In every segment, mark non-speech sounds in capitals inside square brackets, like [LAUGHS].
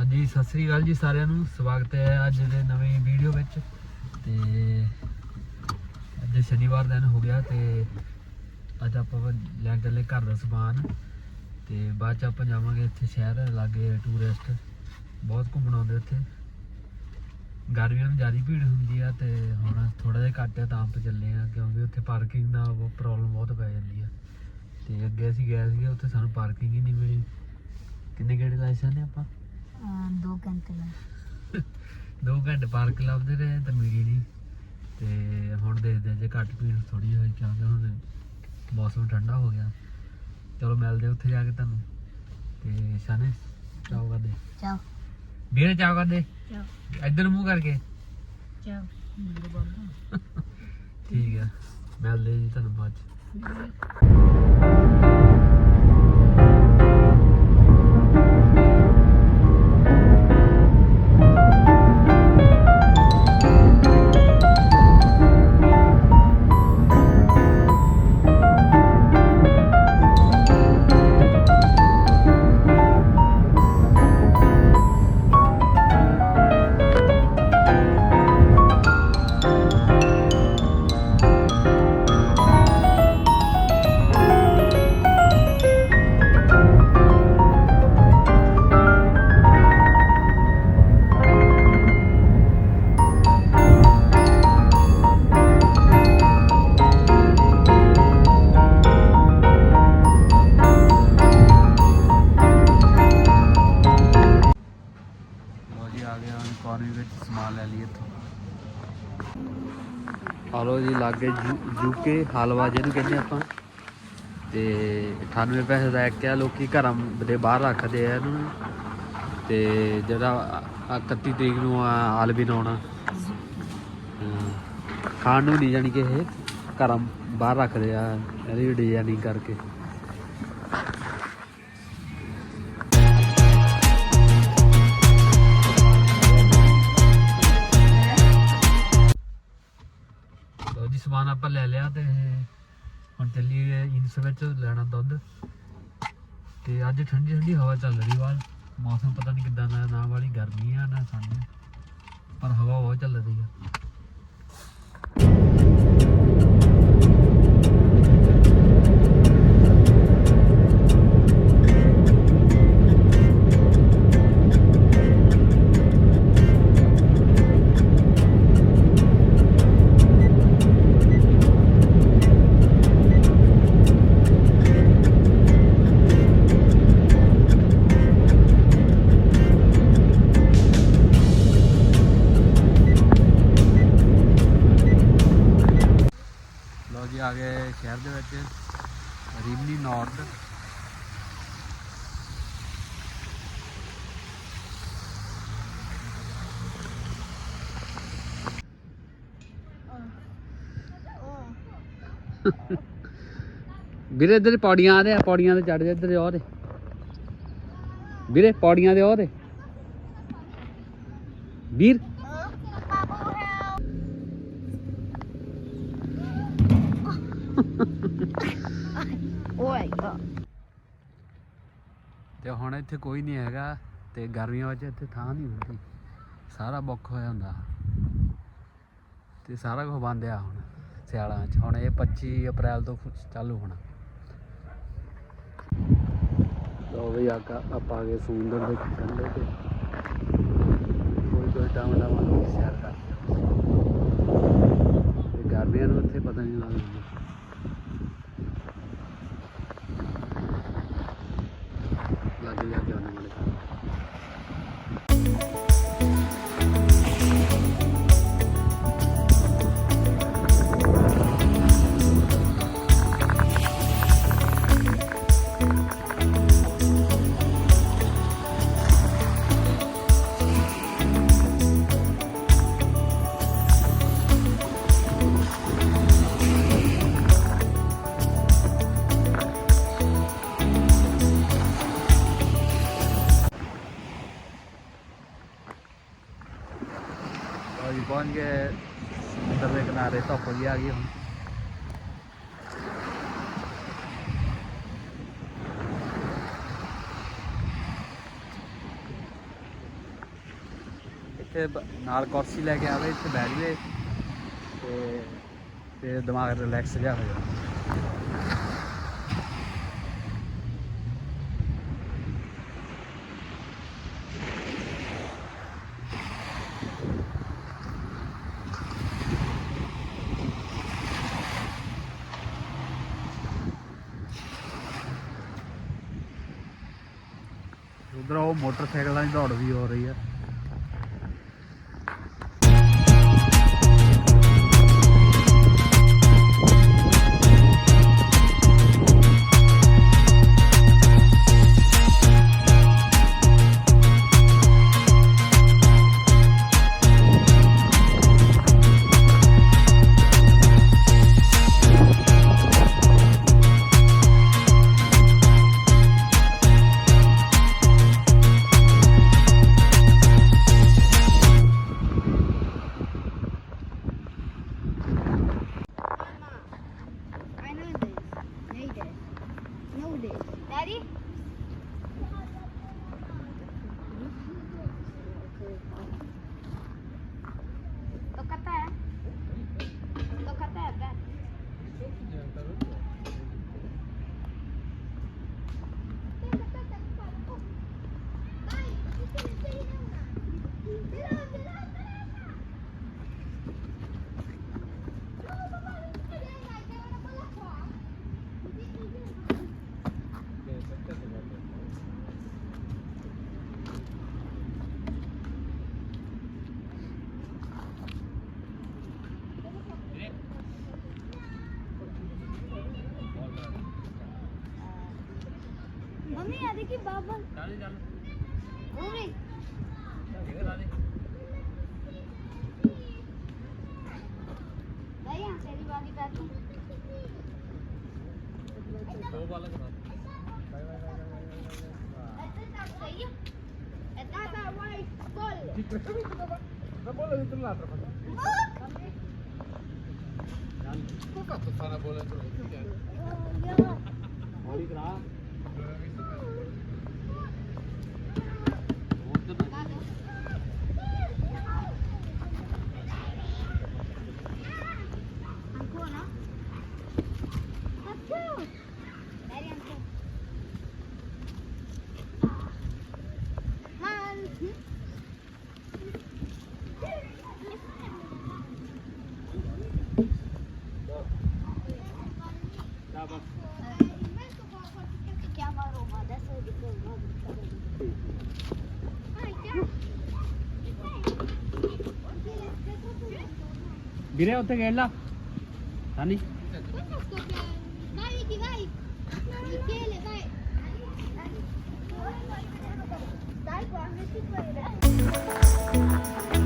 ਹਾਂਜੀ, ਸਤਿ ਸ੍ਰੀ ਅਕਾਲ ਜੀ ਸਾਰਿਆਂ ਨੂੰ। ਸਵਾਗਤ ਹੈ ਅੱਜ ਦੇ ਨਵੇਂ ਵੀਡੀਓ ਵਿੱਚ। ਤੇ ਅੱਜ ਸ਼ਨੀਵਾਰ ਦਿਨ ਹੋ ਗਿਆ ਤੇ ਅੱਜ ਆਪਾਂ ਲੈਣ ਚੱਲੇ ਘਰ ਦਾ ਸਮਾਨ ਤੇ ਬਾਅਦ ਚ ਆਪਾਂ ਜਾਵਾਂਗੇ ਇੱਥੇ ਸ਼ਹਿਰ ਲਾਗੇ ਟੂਰਿਸਟ ਬਹੁਤ ਘੁੰਮਣ ਆਉਂਦੇ ਉੱਥੇ। ਗਰਮੀਆਂ ਨੂੰ ਜ਼ਿਆਦਾ ਭੀੜ ਹੁੰਦੀ ਆ ਤੇ ਹੁਣ ਥੋੜਾ ਜਿਹਾ ਘੱਟ ਆ, ਤਾਂ ਆਪਾਂ ਚੱਲੇ ਆ, ਕਿਉਂਕਿ ਉੱਥੇ ਪਾਰਕਿੰਗ ਦਾ ਬਹੁਤ ਪ੍ਰੋਬਲਮ ਬਹੁਤ ਪੈ ਜਾਂਦੀ ਆ। ਤੇ ਅੱਗੇ ਅਸੀਂ ਗਏ ਸੀਗੇ, ਉੱਥੇ ਸਾਨੂੰ ਪਾਰਕਿੰਗ ਹੀ ਨਹੀਂ ਮਿਲੀ। ਕਿੰਨੇ ਗੇੜੇ ਲਾਏ ਸਨ ਆਪਾਂ? ਦੋ ਘੰਟੇ ਦਾ ਦੋ ਘੰਟੇ ਪਾਰਕ ਲੱਭਦੇ ਰਹੇ ਤਾਂ ਮਿਲੀ ਨਹੀਂ। ਤੇ ਹੁਣ ਦੇਖਦੇ ਹਾਂ ਜੇ ਘੱਟ ਭੀੜ ਥੋੜੀ ਹੋਈ ਕਿਉਂਕਿ ਹੁਣ ਮੌਸਮ ਠੰਡਾ ਹੋ ਗਿਆ। ਚਲੋ ਮਿਲਦੇ ਹਾਂ ਉੱਥੇ ਜਾ ਕੇ ਤੁਹਾਨੂੰ। ਤੇ ਸ਼ਾਨੇ ਚਾਹ ਕਰਦੇ। ਚਾਓ ਵੀਰੇ ਚਾਹ ਕਰਦੇ। ਚਾਓ ਇੱਧਰ ਮੂੰਹ ਕਰਕੇ। ਮੇਰੇ ਬਾਬਾ ਠੀਕ ਆ। ਮਿਲਦੇ ਜੀ ਤੁਹਾਨੂੰ ਬਾਅਦ ਚ। ਲੋ ਜੀ ਲਾਗੇ ਯੂਕੇ ਹਲਵਾ ਜਿਹਨੂੰ ਕਹਿੰਦੇ ਆਪਾਂ। ਤੇ 98 ਪੈਸੇ ਦਾ ਇੱਕ ਆ, ਲੋਕੀ ਘਰਾਂ ਦੇ ਬਾਹਰ ਰੱਖਦੇ ਆ ਇਹਨੂੰ। ਤੇ ਜਿਹੜਾ ਆ 31 ਤਰੀਕ ਨੂੰ ਆ ਆਲਵਿਨ ਆਉਣਾ ਖਾਣ ਨੂੰ ਨਹੀਂ ਜਾਣੀ ਕਿ ਇਹ ਘਰਾਂ ਬਾਹਰ ਰੱਖਦੇ ਆ ਇਹਦੀ ਡਿਜ਼ਾਈਨਿੰਗ ਕਰਕੇ। ਵਿੱਚ ਲੈਣਾ ਦੁੱਧ। ਤੇ ਅੱਜ ਠੰਡੀ ਠੰਡੀ ਹਵਾ ਚੱਲ ਰਹੀ ਬਾਹਰ। ਮੌਸਮ ਪਤਾ ਨਹੀਂ ਕਿੱਦਾਂ ਦਾ, ਨਾ ਵਾਲੀ ਗਰਮੀ ਆ, ਨਾ ਠੰਡ। ਆ। ਪਰ ਹਵਾ ਬਹੁਤ ਚੱਲ ਰਹੀ ਆ। ਨਾਰਥ। ਵੀਰੇ ਇੱਧਰ ਪੌੜੀਆਂ ਆ ਰਹੇ ਆ ਪੌੜੀਆਂ ਤੇ ਚੜ ਜਾ ਇੱਧਰ ਦੇ ਵੀਰੇ ਪੌੜੀਆਂ ਦੇ ਉਹ ਦੇ ਵੀਰ। [LAUGHS] ਓਏ ਤੇ ਹੁਣ ਇੱਥੇ ਕੋਈ ਨਹੀਂ ਹੈਗਾ ਤੇ ਗਰਮੀਆਂ ਵਿੱਚ ਇੱਥੇ ਥਾਂ ਨਹੀਂ ਹੁੰਦੀ। ਸਾਰਾ ਬੁੱਕ ਹੋਇਆ ਹੁੰਦਾ। ਤੇ ਸਾਰਾ ਕੁਝ ਬੰਦ ਆ ਹੁਣ ਸਿਆਲਾਂ 'ਚ ਹੁਣ ਇਹ 25 ਅਪ੍ਰੈਲ ਤੋਂ ਚਾਲੂ ਹੋਣਾ। ਲੋ ਵੀ ਆਕਾ ਆਪਾਂ ਗਏ ਸਮੁੰਦਰ ਦੇ ਕੰਢੇ ਤੇ। ਕੋਈ ਕੋਈ ਟਾਈਮ ਦਾ ਮਨ ਕਰਦੇ ਗਰਮੀਆਂ ਨੂੰ ਇੱਥੇ ਪਤਾ ਨਹੀਂ ਲੱਗਦਾ। ਅਸੀਂ ਪਹੁੰਚ ਗਏ ਸਮੁੰਦਰ ਦੇ ਕਿਨਾਰੇ ਧੁੱਪ ਵੀ ਆ ਗਈ ਹੁਣ ਇੱਥੇ ਬ- ਨਾਲ ਕੁਰਸੀ ਲੈ ਕੇ ਆਵੇ ਇੱਥੇ ਬੈਠ ਜਾਵੇ ਤੇ ਤੇ ਦਿਮਾਗ ਰਿਲੈਕਸ ਜਿਹਾ ਹੋ ਜਾਵੇ ਉਧਰ ਉਹ ਮੋਟਰਸਾਈਕਲਾਂ ਦੀ ਦੌੜ ਵੀ ਹੋ ਰਹੀ ਹੈ मम्मी आ देखी बाबा मम्मी भाई यहाँ तेरी वाली बैठो सही है इतना सा वाइट बोल ਹੌਲੀ ਵੀਰੇ ਉੱਥੇ ਗੇੜ ਲਾ ਸਾਨੀ Vai,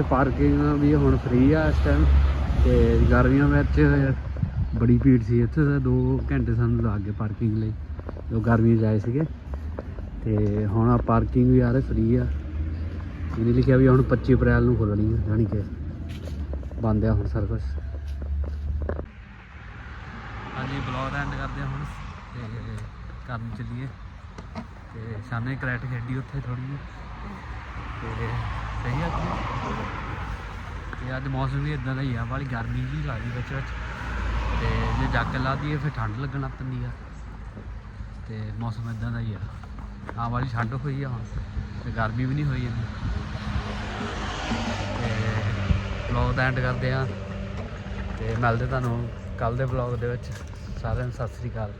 ਇੱਥੇ ਪਾਰਕਿੰਗ ਵੀ ਹੁਣ ਫ੍ਰੀ ਆ ਇਸ ਟਾਈਮ ਤੇ ਗਰਮੀਆਂ ਵਿੱਚ ਬੜੀ ਭੀੜ ਸੀ ਇੱਥੇ ਤਾਂ 2 ਘੰਟੇ ਸਾਨੂੰ ਲੱਗ ਗਏ ਪਾਰਕਿੰਗ ਲਈ, ਜੋ ਗਰਮੀ ਜਾਏ ਸੀਗੇ। ਤੇ ਹੁਣ ਆ ਪਾਰਕਿੰਗ ਵੀ ਆ ਰਹੀ ਫ੍ਰੀ ਆ। ਇਹਨੇ ਲਿਖਿਆ ਵੀ ਹੁਣ 25 ਅਪ੍ਰੈਲ ਨੂੰ ਖੁੱਲਣੀ ਹੈ ਜਾਣੀ ਕਿ ਬੰਦ ਆ ਹੁਣ ਸਰਵਿਸ ਹਾਂਜੀ ਬਲੌਗ ਐਂਡ ਕਰਦੇ ਹਾਂ ਹੁਣ ਤੇ ਕਰਨ ਚੱਲੀਏ। ਤੇ ਸ਼ਾਨੇ ਕਰੈਟ ਖੇਡੀ ਉੱਥੇ ਥੋੜੀ ਤੇ ਸਹੀ ਆ ਤੇ ਅੱਜ ਮੌਸਮ ਵੀ ਇਦਾਂ ਦਾ ਹੀ ਆ ਵਾਲੀ ਗਰਮੀ ਜੀ ਲੱਗਦੀ ਵਿੱਚ ਵਿੱਚ। ਤੇ ਜੇ ਜੱਕ ਲਾ ਦਈਏ, ਫਿਰ ਠੰਡ ਲੱਗਣ ਲੱਗ ਪੈਂਦੀ ਆ। ਤੇ ਮੌਸਮ ਇਦਾਂ ਦਾ ਹੀ ਆ। ਆ ਵਾਲੀ ਠੰਡ ਹੋਈ ਆ ਹੁਣ, ਤੇ ਗਰਮੀ ਵੀ ਨਹੀਂ ਹੋਈ ਇੰਨੀ। ਤੇ ਵਲੌਗ ਦਾ ਐਂਡ ਕਰਦੇ ਆ। ਤੇ ਮਿਲਦੇ ਤੁਹਾਨੂੰ ਕੱਲ ਦੇ ਵਲੌਗ ਦੇ ਵਿੱਚ। ਸਾਰਿਆਂ ਨੂੰ ਸਤਿ ਸ੍ਰੀ ਅਕਾਲ।